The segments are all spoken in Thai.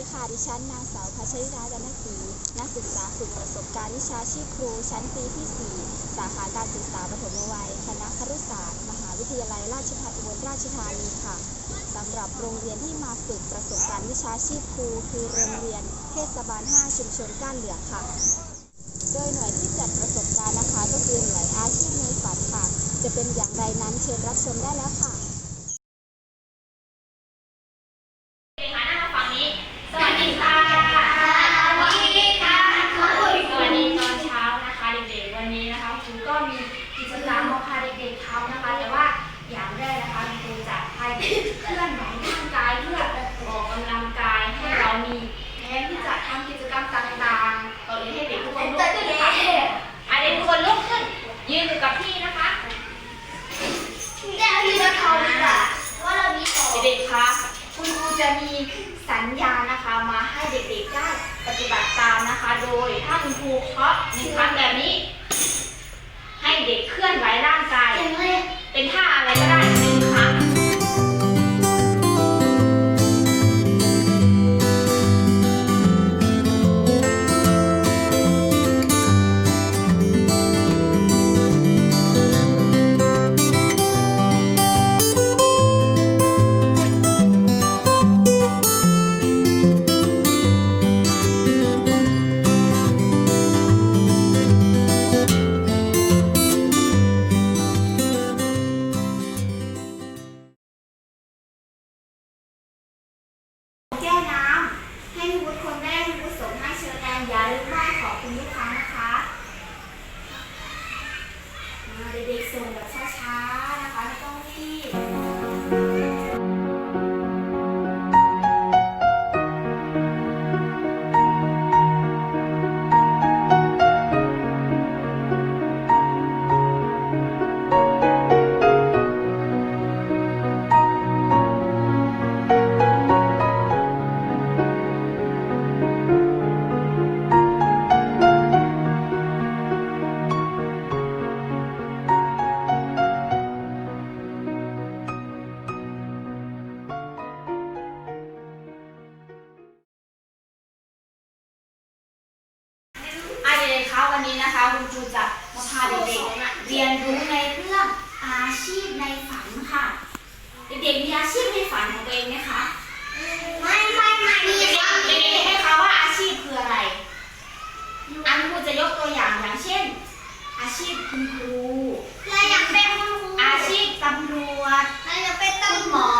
ดีค่ะ ดิฉันนางสาวพัชริราจันทศรีนักศึกษาฝึกประสบการณ์วิชาชีพครู ชั้นปีที่ 4 สาขาการศึกษาปฐมวัย คณะครุศาสตร์ มหาวิทยาลัยราชภัฏอุบลราชธานีค่ะ สำหรับโรงเรียนที่มาฝึกประสบการณ์วิชาชีพครู คือโรงเรียนเทศบาล 5 ชุมชนก้านเหลืองค่ะ โดยหน่วยที่จัดประสบการณ์นะคะ ก็คือหน่วยอาชีพในฝันค่ะ จะเป็นอย่างไรนั้นเชิญรับชมได้แล้วค่ะ นี้นะคะครูก็มีกิจกรรมมาพาเด็กๆทำนะคะ แต่ว่าอย่างแรกนะคะครูจะให้เคลื่อนไหวร่างกายเพื่อออกกำลังกายให้เรามีแรงที่จะทำกิจกรรมต่างๆต่อนนี้ให้เด็กทุกคนลุกขึ้นค่ะอะเด็กทุกคนลุกขึ้น ยืนอยู่กับที่นะคะเด็กๆคะคุณครูจะมีสัญญาณนะคะมาให้เด็กๆได้ปฏิบัติตามนะคะ โดยถ้าคุณครูเคาะหนึ่งครั้งแบบนี้ เด็กเคลื่อนไหวร่างกาย เป็นท่าอะไรก็ได้ รียนรู้ในเรื่องอาชีพในฝันค่ะ เด็กๆมีอาชีพในฝันของตัวเองไหมคะเด็กๆเด็กๆให้คะว่าอาชีพคืออะไร อันครูจะยกตัวอย่างอย่างเช่น อาชีพคุณครูอาชีพตำรวจคุณหมอพ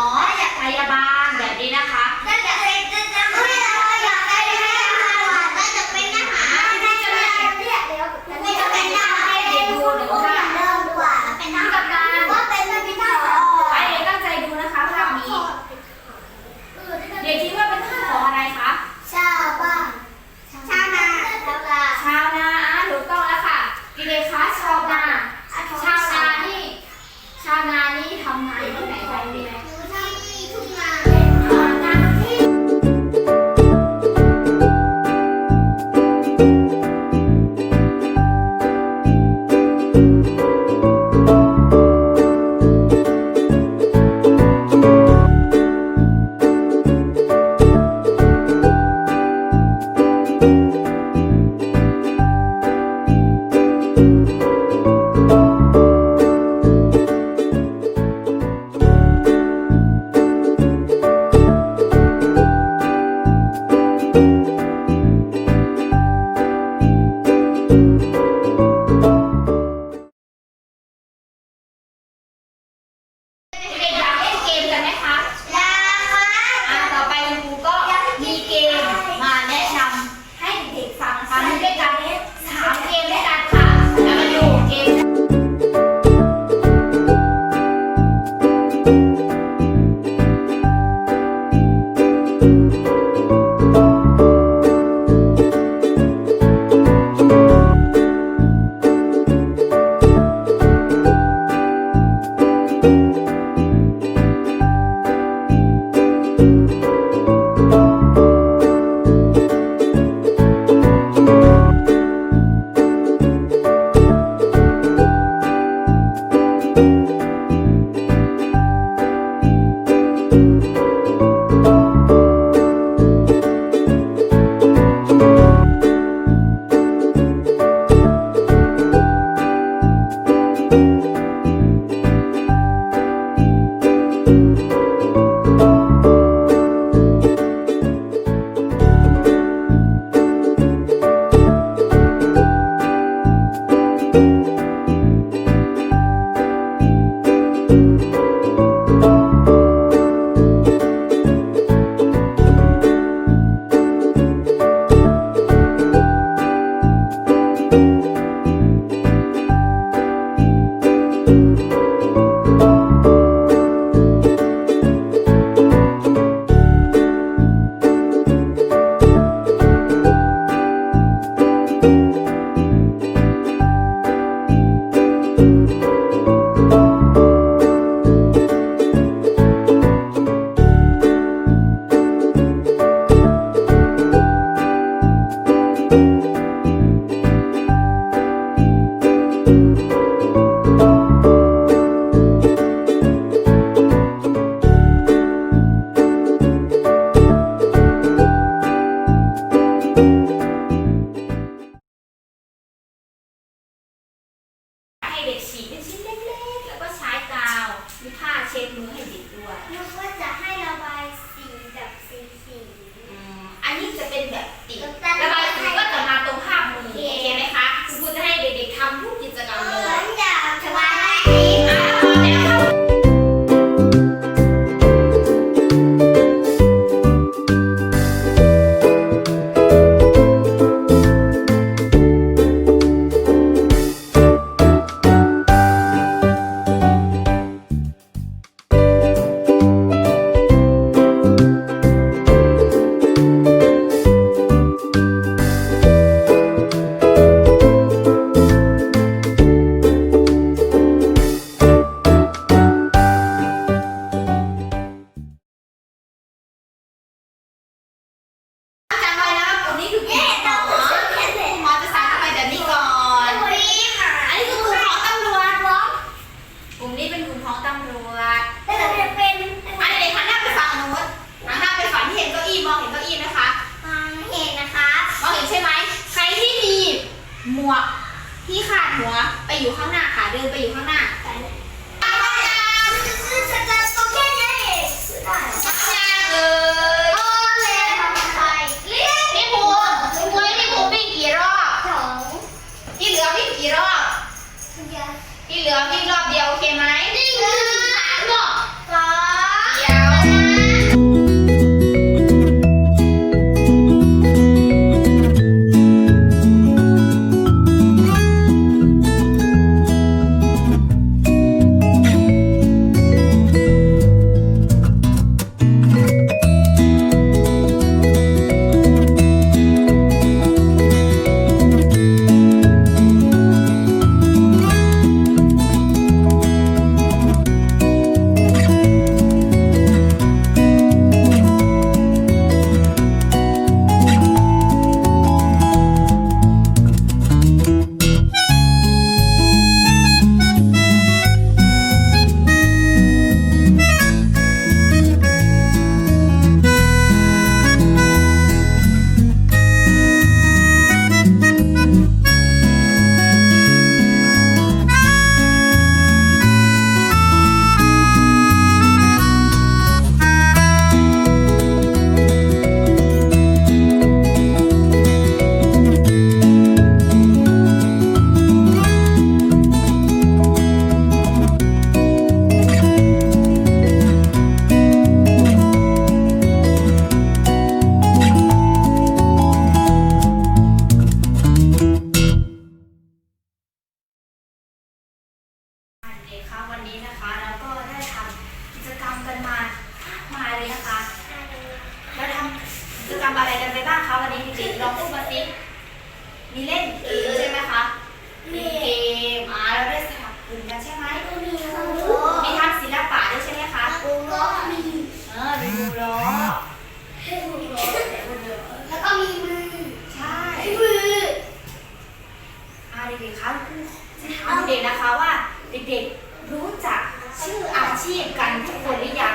ามเด็กๆนะคะว่าเด็กๆรู้จักชื่ออาชีพกันทุกคนหรือยัง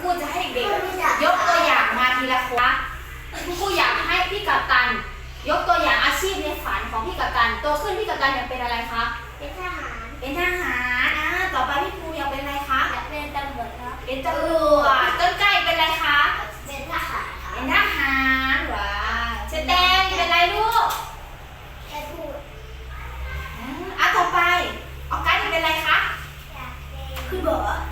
ครูจะให้เด็กๆยกตัวอย่างมาทีละคนนะครูอยากให้พี่กัปตัน ยกตัวอย่างอาชีพในฝันของพี่กัปตันโตขึ้นพี่กัปตันอยากเป็นอะไรคะเป็นทหารอ่าต่อไปพี่ภูอยากเป็นอะไรคะเป็นตำรวจต้นไก่เป็นอะไรคะเป็นทหารว้าเชแตงเป็นอะไรลูกอ่าอะต่อไปออกัสเป็นอะไรคะคือเบอร์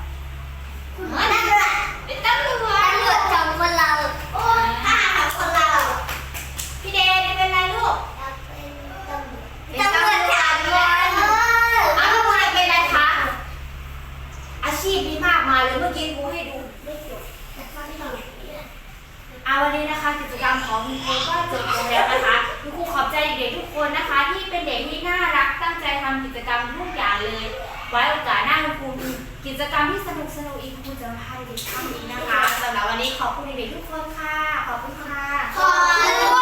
เป็นตำรวจพี่เดนเป็นอะไรลูกเป็นตำรวจด้วยอะพี่ภูเป็นอะไรคะ อาชีพมีมากมายเลยเมื่ อกี้ครูให้ดูไม่จบเอาวันนี้นะคะกิจกรรมของคุณครูก็จบลงแล้วนะคะคุณครูขอบใจเด็กๆทุกคนนะคะ ที่เป็นเด็กที่น่ารักตั้งใจทำกิจกรรมทุกอย่างเลย ไว้โอกาสหน้าคุณครูมีกิจกรรมที่สนุกสนุกอีกคุณครูจะมาเด็กทำอีกนะคะสำหรับวันนี้ขอบคุณเด็กๆทุกคนค่ะ ขอบคุณค่ะขอบคุณ